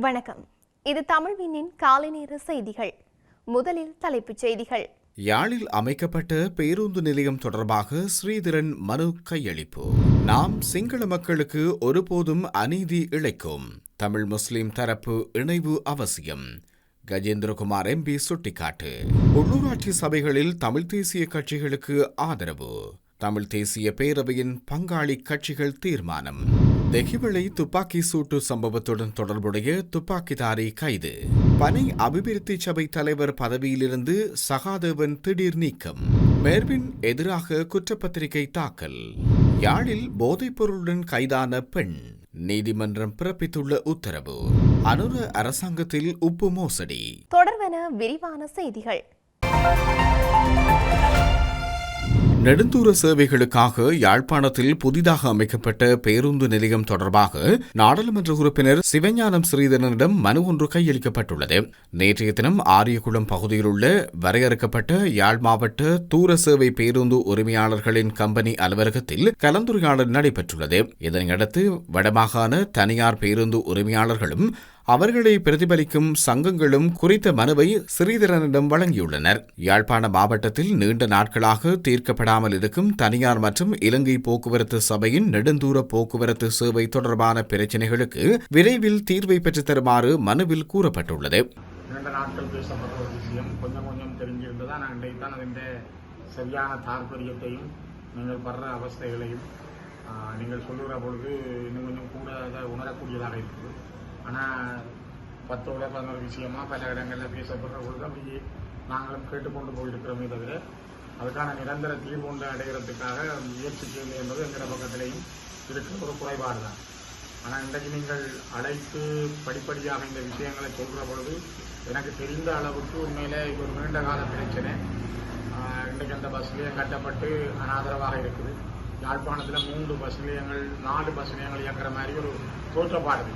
வணக்கம். இது தமிழ்வினின் காலை நேர செய்திகள். முதலில் தலைப்புச் செய்திகள். யாழில் அமைக்கப்பட்ட பேருந்து நிலையம் தொடர்பாக ஸ்ரீதரன் மனு கையளிப்பு. நாம் சிங்கள மக்களுக்கு ஒருபோதும் அநீதி இழைக்கும். தமிழ் முஸ்லிம் தரப்பு இணைவு அவசியம். கஜேந்திரகுமார் எம்பி சுட்டிக்காட்டு. உள்ளூராட்சி சபைகளில் தமிழ் தேசிய கட்சிகளுக்கு ஆதரவு. தமிழ் தேசிய பேரவையின் பங்காளி கட்சிகள் தீர்மானம். தெஹிவளை துப்பாக்கி சூட்டு சம்பவத்துடன் தொடர்புடைய துப்பாக்கிதாரி கைது. பனை அபிவிருத்தி சபை தலைவர் பதவியிலிருந்து சகாதேவன் திடீர் நீக்கம். மேர்வின் எதிராக குற்றப்பத்திரிகை தாக்கல். யாழில் போதைப்பொருளுடன் கைதான பெண். நீதிமன்றம் பிறப்பித்துள்ள உத்தரவு. அனுர அரசாங்கத்தில் உப்பு மோசடி. தொடர்வன விரிவான செய்திகள். நெடுந்தூர சேவைகளுக்காக யாழ்ப்பாணத்தில் புதிதாக அமைக்கப்பட்ட பேருந்து நிலையம் தொடர்பாக நாடாளுமன்ற உறுப்பினர் சிவஞானம் ஸ்ரீதரனிடம் மனு ஒன்று கையளிக்கப்பட்டுள்ளது. நேற்றைய தினம் ஆரியகுளம் பகுதியில் உள்ள வரையறுக்கப்பட்ட யாழ் மாவட்ட தூர சேவை பேருந்து உரிமையாளர்களின் கம்பெனி அலுவலகத்தில் கலந்துரையாடல் நடைபெற்றுள்ளது. இதனையடுத்து வடமாகாண தனியார் பேருந்து உரிமையாளர்களும் அவர்களை பிரதிபலிக்கும் சங்கங்களும் குறித்த மனுவை ஸ்ரீதரனிடம் வழங்கியுள்ளனர். யாழ்ப்பாண மாவட்டத்தில் நீண்ட நாட்களாக தீர்க்கப்படாமல் இருக்கும் தனியார் மற்றும் இலங்கை போக்குவரத்து சபையின் நெடுந்தூர போக்குவரத்து சேவை தொடர்பான பிரச்சினைகளுக்கு விரைவில் தீர்வை பெற்றுத் தருமாறு மனுவில் கூறப்பட்டுள்ளது. இரண்டு நாட்கள் பேசப்பட்ட ஒரு விஷயம். கொஞ்சம் கொஞ்சம் தெரிஞ்சிருந்ததா? நான் இன்றைக்கு தான் அதிൻ്റെ சரியான தாற்பயத்தையும் நீங்கள் படுற அவஸ்தைகளையும் நீங்கள் சொல்லுகிற பொழுது இன்னும் கொஞ்சம் கூட அதை உணரக்கூடியதாக இருக்குது ஆனால் பத்தோட பதினோரு விஷயமா பல இடங்களில் பேசப்படுற பொழுது அப்படியே நாங்களும் கேட்டுக்கொண்டு போயிருக்கிறோமே தவிர அதுக்கான நிரந்தர தீர்வு உண்டு அடைகிறதுக்காக முயற்சி செய்யலை என்பது எங்கிற பக்கத்திலையும் இருக்கிற ஒரு குறைபாடு தான் ஆனால் இன்றைக்கு நீங்கள் அழைத்து படிப்படியாக இந்த விஷயங்களை சொல்கிற பொழுது எனக்கு தெரிந்த அளவுக்கு உண்மையிலே இது ஒரு நீண்ட கால பிரச்சனை. இன்றைக்கு அந்த பஸ் நிலையம் கட்டப்பட்டு அனாதரவாக இருக்குது. யாழ்ப்பாணத்தில் மூன்று பஸ் நிலையங்கள் நாலு பஸ் நிலையங்கள் இயங்குற மாதிரி ஒரு தோற்றப்பாடுது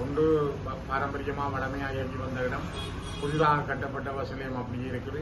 ஒன்று ப- பாரம்பரியமாக வடமையாக இயங்கி வந்த இடம். புதிதாக கட்டப்பட்ட பஸ் நிலையம் அப்படியே இருக்குது.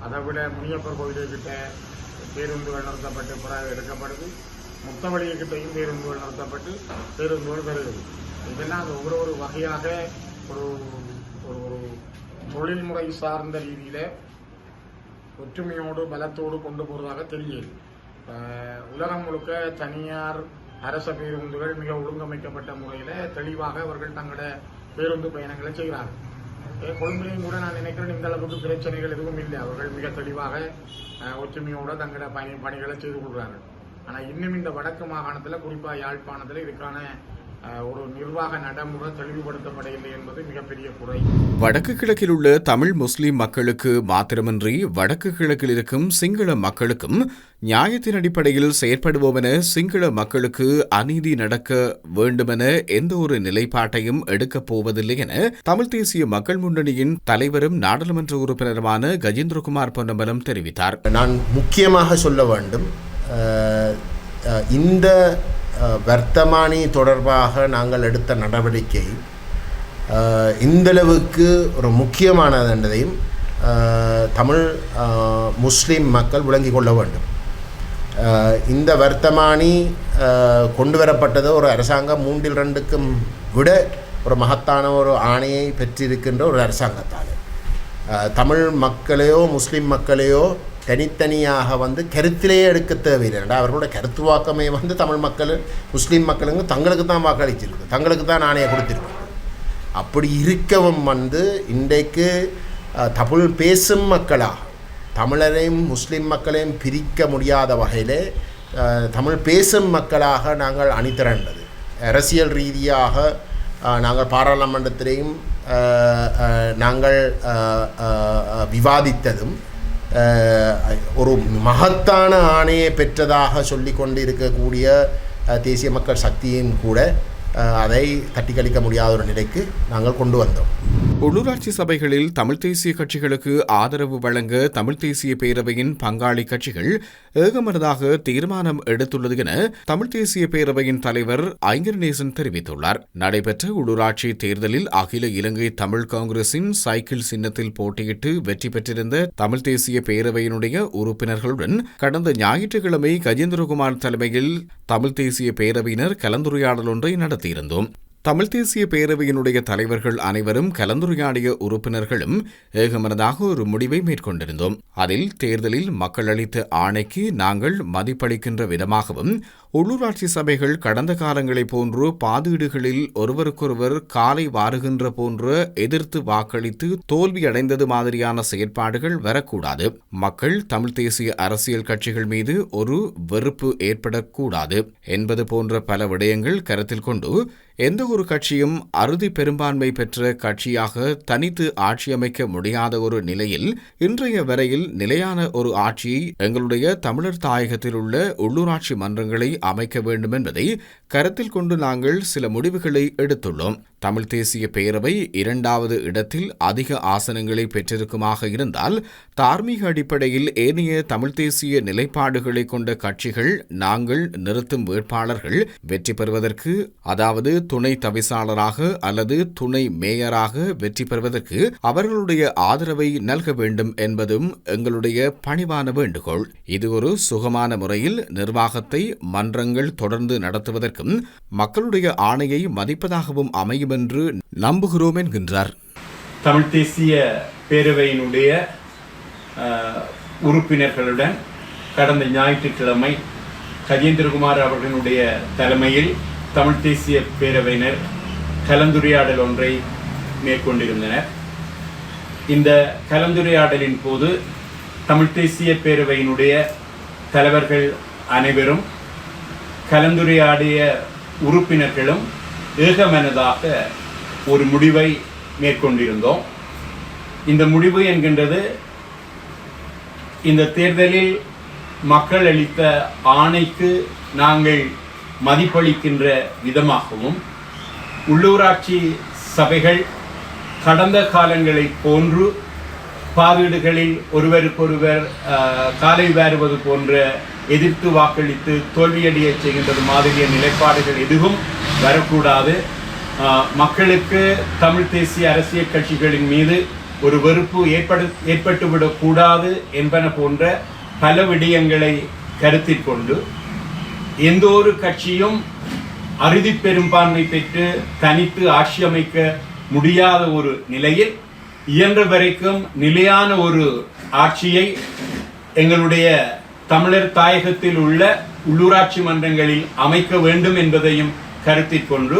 அதை விட முனியப்பர் கோயிலுக்கிட்ட பேருந்துகள் நிறுத்தப்பட்டு புற எடுக்கப்படுது. முத்தவழிகிட்டையும் பேருந்துகள் நிறுத்தப்பட்டு பேருந்துகள் வருகிறது. இதெல்லாம் அந்த ஒவ்வொரு ஒரு வகையாக ஒரு ஒரு ஒரு தொழில்முறை சார்ந்த ரீதியில் ஒற்றுமையோடு பலத்தோடு கொண்டு போகிறதாக தெரியுது உலகம் முழுக்க தனியார் அரச பேருந்துகள் மிக ஒழுங்கமைக்கப்பட்ட முறையில் தெளிவாக அவர்கள் தங்களோட பேருந்து பயணங்களை செய்கிறார்கள் அஹ் கொழும்பிலையும் கூட நான் நினைக்கிறேன் இந்த அளவுக்கு பிரச்சனைகள் எதுவும் இல்லை. அவர்கள் மிக தெளிவாக ஒற்றுமையோடு தங்களோட பணி பணிகளை செய்து கொள்கிறார்கள். ஆனால் இன்னும் இந்த வடக்கு மாகாணத்தில் குறிப்பாக யாழ்ப்பாணத்தில் இதுக்கான ஒரு நிர்வாக நடைமுறை தெளிவுபடுத்தப்படவில்லை என்பது மிகப்பெரிய குறை. வடக்கு கிழக்கில் உள்ள தமிழ் முஸ்லிம் மக்களுக்கு மாத்திரமின்றி வடக்கு கிழக்கில் இருக்கும் சிங்கள மக்களுக்கும் நியாயத்தின் அடிப்படையில் செயற்படுவோம் என சிங்கள மக்களுக்கு அநீதி நடக்க வேண்டுமென எந்த ஒரு நிலைப்பாட்டையும் எடுக்கப் போவதில்லை என தமிழ் தேசிய மக்கள் முன்னணியின் தலைவரும் நாடாளுமன்ற உறுப்பினருமான கஜேந்திரகுமார் பொன்னம்பலம் தெரிவித்தார். நான் முக்கியமாக சொல்ல வேண்டும் இந்த வர்த்தமானி தொடர்பாக நாங்கள் எடுத்த நடவடிக்கை இந்தளவுக்கு ஒரு முக்கியமானது என்பதையும் தமிழ் முஸ்லீம் மக்கள் விளங்கிக் கொள்ள வேண்டும். இந்த வர்த்தமானி கொண்டு வரப்பட்டது ஒரு அரசாங்கம் மூன்றில் ரெண்டுக்கும் விட ஒரு மகத்தான ஒரு ஆணையை பெற்றிருக்கின்ற ஒரு அரசாங்கத்தால். தமிழ் மக்களையோ முஸ்லீம் மக்களையோ தனித்தனியாக வந்து கருத்திலேயே எடுக்க தேவையில்லை. ஏன்டா அவர்களோட கருத்துவாக்கமே வந்து தமிழ் மக்கள் முஸ்லீம் மக்களுங்க தங்களுக்கு தான் வாக்களிச்சிருக்கு. தங்களுக்கு தான் நாணயம் கொடுத்துருக்கு. அப்படி இருக்கவும் வந்து இன்றைக்கு தமிழ் பேசும் மக்களாக தமிழரையும் முஸ்லீம் மக்களையும் பிரிக்க முடியாத வகையில் தமிழ் பேசும் மக்களாக நாங்கள் அணிதிரண்டது. அரசியல் ரீதியாக நாங்கள் பாராளுமன்றத்திலேயும் நாங்கள் விவாதித்ததும் ஒரு மகத்தான ஆணையை பெற்றதாக சொல்லி கொண்டு இருக்கக்கூடிய தேசிய மக்கள் சக்தியும் கூட அதை அதை தட்டிக்கழிக்க முடியாத ஒரு நிலைக்கு நாங்கள் கொண்டு வந்தோம். உள்ளூராட்சி சபைகளில் தமிழ் தேசிய கட்சிகளுக்கு ஆதரவு வழங்க தமிழ் தேசிய பேரவையின் பங்காளி கட்சிகள் ஏகமனதாக தீர்மானம் எடுத்துள்ளது என தமிழ் தேசிய பேரவையின் தலைவர் ஐங்கரநேசன் தெரிவித்துள்ளார். நடைபெற்ற உள்ளூராட்சி தேர்தலில் அகில இலங்கை தமிழ் காங்கிரசின் சைக்கிள் சின்னத்தில் போட்டியிட்டு வெற்றி பெற்றிருந்த தமிழ் தேசிய பேரவையினுடைய உறுப்பினர்களுடன் கடந்த ஞாயிற்றுக்கிழமை கஜேந்திரகுமார் தலைமையில் தமிழ் தேசிய பேரவையினர் கலந்துரையாடல் ஒன்றை நடத்தியிருந்தோம். தமிழ் தேசிய பேரவையினுடைய தலைவர்கள் அனைவரும் கலந்துரையாடிய உறுப்பினர்களும் ஏகமனதாக ஒரு முடிவை மேற்கொண்டிருந்தோம். அதில் தேர்தலில் மக்கள் அளித்த ஆணைக்கு நாங்கள் மதிப்பளிக்கின்ற விதமாகவும் உள்ளூராட்சி சபைகள் கடந்த காலங்களைப் போன்று பாதீடுகளில் ஒருவருக்கொருவர் காலை வாருகின்ற போன்ற எதிர்த்து வாக்களித்து தோல்வியடைந்தது மாதிரியான செயற்பாடுகள் வரக்கூடாது. மக்கள் தமிழ் தேசிய அரசியல் கட்சிகள் மீது ஒரு வெறுப்பு ஏற்படக்கூடாது என்பது போன்ற பல விடயங்கள் கருத்தில் கொண்டு எந்த ஒரு கட்சியும் அறுதி பெரும்பான்மை பெற்ற கட்சியாக தனித்து ஆட்சி அமைக்க முடியாத ஒரு நிலையில் இன்றைய வரையில் நிலையான ஒரு ஆட்சியை எங்களுடைய தமிழர் தாயகத்தில் உள்ள உள்ளூராட்சி மன்றங்களை அமைக்க வேண்டும் என்பதை கருத்தில் கொண்டு நாங்கள் சில முடிவுகளை எடுத்துள்ளோம். தமிழ் தேசிய பேரவை இரண்டாவது இடத்தில் அதிக ஆசனங்களை பெற்றிருக்குமாக இருந்தால் தார்மீக அடிப்படையில் ஏனைய தமிழ் தேசிய நிலைப்பாடுகளை கொண்ட கட்சிகள் நாங்கள் நிறுத்தும் வேட்பாளர்கள் வெற்றி பெறுவதற்கு அதாவது துணை தவிசாளராக அல்லது துணை மேயராக வெற்றி பெறுவதற்கு அவர்களுடைய ஆதரவை நல்க வேண்டும் என்பதும் எங்களுடைய பணிவான வேண்டுகோள். இது ஒரு சுகமான முறையில் நிர்வாகத்தை மன்றங்கள் தொடர்ந்து நடத்துவதற்கும் மக்களுடைய ஆணையை மதிப்பதாகவும் அமையும் என்று நம்புகிறோம் என்கின்றார். தமிழ் தேசிய பேரவையினுடைய உறுப்பினர்களுடன் கடந்த ஞாயிற்றுக்கிழமை கஜேந்திரகுமார் அவர்களுடைய தலைமையில் தமிழ் தேசிய பேரவையினர் கலந்துரையாடல் ஒன்றை மேற்கொண்டிருந்தனர். இந்த கலந்துரையாடலின் போது தமிழ் தேசிய பேரவையினுடைய தலைவர்கள் அனைவரும் கலந்துரையாடிய உறுப்பினர்களும் ஏகமனதாக ஒரு முடிவை மேற்கொண்டிருந்தோம். இந்த முடிவு என்கின்றது இந்த தேர்தலில் மக்கள் அளித்த ஆணைக்கு நாங்கள் மதிப்பளிக்கின்ற விதமாகவும் உள்ளூராட்சி சபைகள் கடந்த காலங்களைப் போன்று பாவீடுகளில் ஒருவருக்கொருவர் காலை வேறுவது போன்ற எதிர்த்து வாக்களித்து தோல்வியடைய செய்கின்றது மாதிரிய நிலைப்பாடுகள் எதுவும் வரக்கூடாது. மக்களுக்கு தமிழ் தேசிய அரசியல் கட்சிகளின் மீது ஒரு வெறுப்பு ஏற்படு ஏற்பட்டுவிடக்கூடாது என்பன போன்ற பல விடயங்களை கருத்தில் கொண்டு எந்த ஒரு கட்சியும் அறுதி பெரும்பான்மை பெற்று தனித்து ஆட்சி அமைக்க முடியாத ஒரு நிலையில் இயன்ற வரைக்கும் நிலையான ஒரு ஆட்சியை எங்களுடைய தமிழர் தாயகத்தில் உள்ள உள்ளூராட்சி மன்றங்களில் அமைக்க வேண்டும் என்பதையும் கருத்தில் கொண்டு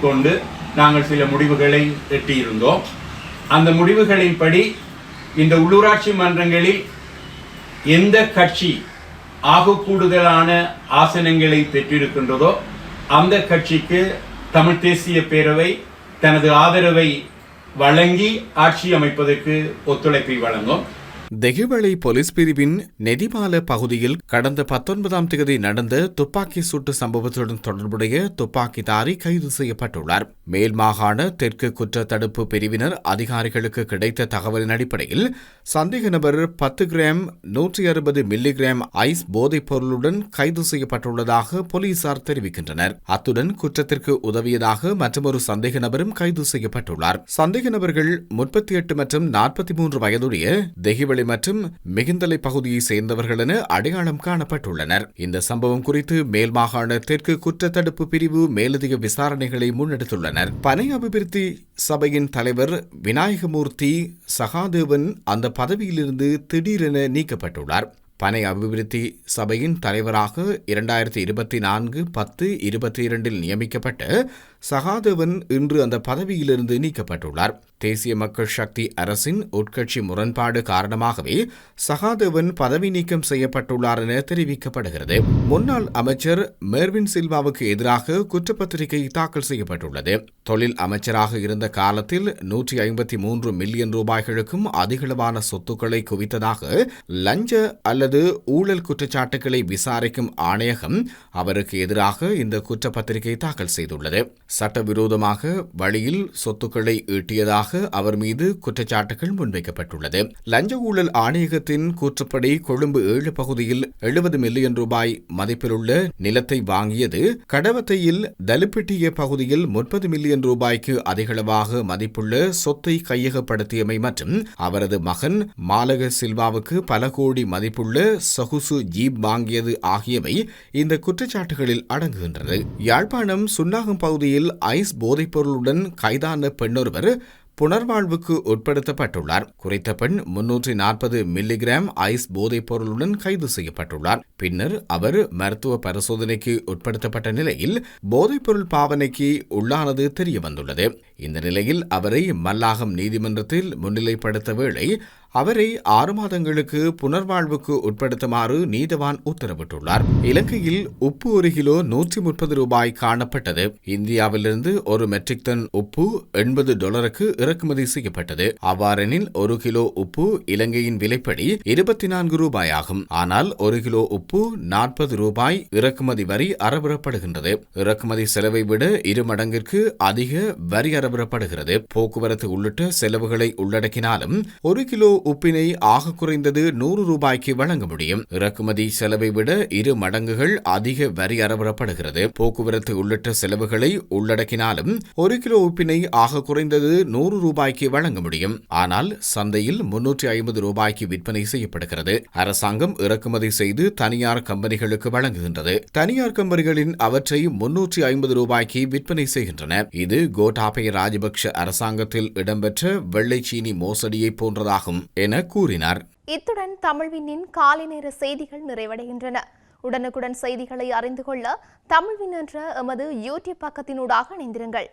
கொண்டு நாங்கள் சில முடிவுகளை எட்டியிருந்தோம். அந்த முடிவுகளின்படி இந்த உள்ளூராட்சி மன்றங்களில் எந்த கட்சி ஆக கூடுதலான ஆசனங்களை பெற்றிருக்கின்றதோ அந்த கட்சிக்கு தமிழ் தேசிய பேரவை தனது ஆதரவை வழங்கி ஆட்சி அமைப்பதற்கு ஒத்துழைப்பை வழங்கும். தெகிவளை போலீஸ் பிரிவின் நெதிமால பகுதியில் கடந்த பத்தொன்பதாம் தேதி நடந்த துப்பாக்கி சூட்டு சம்பவத்துடன் தொடர்புடைய துப்பாக்கிதாரி கைது செய்யப்பட்டுள்ளார். மேல் மாகாண தெற்கு குற்ற தடுப்பு பிரிவினர் அதிகாரிகளுக்கு கிடைத்த தகவலின் அடிப்படையில் சந்தேக நபர் பத்து கிராம் நூற்றி அறுபது மில்லிகிராம் ஐஸ் போதைப் பொருளுடன் கைது செய்யப்பட்டுள்ளதாக போலீசார் தெரிவிக்கின்றனர். அத்துடன் குற்றத்திற்கு உதவியதாக மற்றொரு சந்தேக நபரும் கைது செய்யப்பட்டுள்ளார். சந்தேக நபர்கள் முப்பத்தி எட்டு மற்றும் நாற்பத்தி மூன்று வயதுடைய தெகிவளை மற்றும் மிகுந்தலை பகுதியை சேர்ந்தவர்கள் என அடையாளம் காணப்பட்டுள்ளனர். இந்த சம்பவம் குறித்து மேல் மாகாண தெற்கு குற்றத்தடுப்பு பிரிவு மேலதிக விசாரணைகளை முன்னெடுத்துள்ளனர். பனை அபிவிருத்தி சபையின் தலைவர் விநாயகமூர்த்தி சகாதேவன் அந்த பதவியிலிருந்து திடீரென நீக்கப்பட்டுள்ளார். பனை அபிவிருத்தி சபையின் தலைவராக இரண்டாயிரத்தி இருபத்தி நான்கு பத்து இருபத்தி இரண்டில் நியமிக்கப்பட்ட சகாதேவன் இன்று அந்த பதவியிலிருந்து நீக்கப்பட்டுள்ளார். தேசிய மக்கள் சக்தி அரசின் உட்கட்சி முரண்பாடு காரணமாகவே சகாதேவன் பதவி நீக்கம் செய்யப்பட்டுள்ளார் என தெரிவிக்கப்படுகிறது. முன்னாள் அமைச்சர் மேர்வின் சில்வாவுக்கு எதிராக குற்றப்பத்திரிகை தாக்கல் செய்யப்பட்டுள்ளது. தொழில் அமைச்சராக இருந்த காலத்தில் நூற்றி ஐம்பத்தி மூன்று மில்லியன் ரூபாய்களுக்கும் அதிகளவான சொத்துக்களை குவித்ததாக லஞ்ச அல்லது ஊழல் குற்றச்சாட்டுகளை விசாரிக்கும் ஆணையகம் அவருக்கு எதிராக இந்த குற்றப்பத்திரிகை தாக்கல் செய்துள்ளது. சட்டவிரோதமாக வழியில் சொத்துக்களை ஈட்டியதாக அவர் மீது குற்றச்சாட்டுகள் முன்வைக்கப்பட்டுள்ளது. லஞ்ச ஊழல் ஆணையகத்தின் கூற்றுப்படி கொழும்பு ஏழு பகுதியில் எழுபது மில்லியன் ரூபாய் மதிப்பிலுள்ள நிலத்தை வாங்கியது கடவத்தையில் தலுப்பிட்டிய பகுதியில் முப்பது மில்லியன் ரூபாய்க்கு அதிகளவாக மதிப்புள்ள சொத்தை கையகப்படுத்தியமை மற்றும் அவரது மகன் மாலக சில்வாவுக்கு பல கோடி மதிப்புள்ள சொகுசு ஜீப் வாங்கியது ஆகியவை இந்த குற்றச்சாட்டுகளில் அடங்குகின்றது. யாழ்ப்பாணம் சுன்னாகம் பகுதியில் இலங்கையில் ஐஸ் போதைப்பொருளுடன் கைதான பெண்ணொருவர் புனர்வாழ்வுக்கு உட்படுத்தப்பட்டுள்ளார். குறித்த பெண் முன்னூற்றி நாற்பது மில்லிகிராம் ஐஸ் போதைப் பொருளுடன் கைது செய்யப்பட்டுள்ளார். பின்னர் அவர் மருத்துவ பரிசோதனைக்கு உட்படுத்தப்பட்ட நிலையில் போதைப்பொருள் பாவனைக்கு உள்ளானது தெரிய வந்துள்ளது இந்த நிலையில் அவரை மல்லாகம் நீதிமன்றத்தில் முன்னிலைப்படுத்த வேளை அவரை ஆறு மாதங்களுக்கு புனர்வாழ்வுக்கு உட்படுத்துமாறு நீதவான் உத்தரவிட்டுள்ளார். இலங்கையில் உப்பு ஒரு கிலோ நூற்றி முப்பது ரூபாய் காணப்பட்டது. இந்தியாவிலிருந்து ஒரு மெட்ரிக் டன் உப்பு எண்பது டாலருக்கு இறக்குமதி செய்யப்பட்டது. அவ்வாறெனில் ஒரு கிலோ உப்பு இலங்கையின் விலைப்படி இருபத்தி நான்கு ரூபாய் ஆகும் ஆனால் ஒரு கிலோ உப்பு நாற்பது ரூபாய் இறக்குமதி வரி அறவிடப்படுகின்றது இறக்குமதி செலவை விட இரு மடங்கிற்கு அதிக வரி அறவிடப்படுகிறது போக்குவரத்து உள்ளிட்ட செலவுகளை உள்ளடக்கினாலும் ஒரு கிலோ உப்பினை ஆக குறைந்தது நூறு ரூபாய்க்கு வழங்க முடியும். இறக்குமதி செலவை விட இரு மடங்குகள் அதிக வரி அறவிடப்படுகிறது போக்குவரத்து உள்ளிட்ட செலவுகளை உள்ளடக்கினாலும் ஒரு கிலோ உப்பினை ஆக குறைந்தது நூறு ரூபாய்க்கு வழங்க முடியும். ஆனால் சந்தையில் முன்னூற்றி ஐம்பது ரூபாய்க்கு விற்பனை செய்யப்படுகிறது. அரசாங்கம் இறக்குமதி செய்து தனியார் கம்பெனிகளுக்கு வழங்குகின்றது. தனியார் கம்பெனிகளின் அவற்றை முன்னூற்றி ஐம்பது ரூபாய்க்கு விற்பனை செய்கின்றன. இது கோட்டாபய ராஜபக்ஷ அரசாங்கத்தில் இடம்பெற்ற வெள்ளை சீனி மோசடியை போன்றதாகும். என கூறினார். இத்துடன் தமிழ்வினின் காலை நேர செய்திகள் நிறைவடைகின்றன. உடனுக்குடன் செய்திகளை அறிந்து கொள்ள தமிழ்வின் என்ற எமது யூடியூப் பக்கத்தினூடாக இணைந்திருங்கள்.